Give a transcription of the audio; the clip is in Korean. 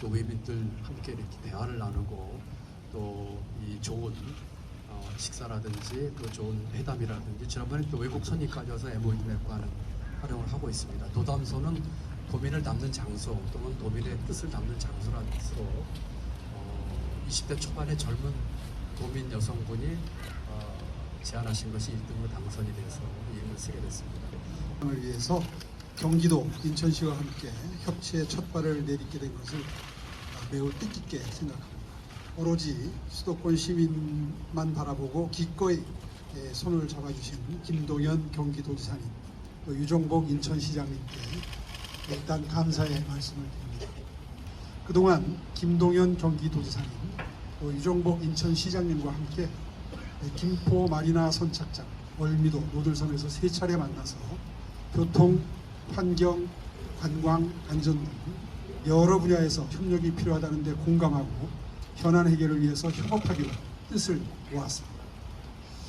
도민들 함께 이렇게 대화를 나누고 또 이 좋은 어, 식사라든지 또 좋은 회담이라든지 지난번에 또 외국 손님까지 와서 MOU 맺고 하는 활용을 하고 있습니다. 도담소는 도민을 담는 장소 또는 도민의 뜻을 담는 뜻으로 어, 20대 초반의 젊은 도민 여성분이 어, 제안하신 것이 1등으로 당선이 돼서 이름을 쓰게 됐습니다. 을 위해서 경기도 인천시와 함께 협치의 첫 발을 내딛게 된 것을 매우 뜻깊게 생각합니다. 오로지 수도권 시민만 바라보고 기꺼이 예, 손을 잡아주신 김동연 경기도지사님, 또 유종복 인천시장님께 일단 감사의 말씀을 드립니다. 그동안 김동연 경기도지사님, 또 유종복 인천시장님과 함께 김포 마리나 선착장, 월미도 노들섬에서 세 차례 만나서 교통, 환경, 관광, 안전 등 여러 분야에서 협력이 필요하다는 데 공감하고 현안 해결을 위해서 협업하기로 뜻을 모았습니다.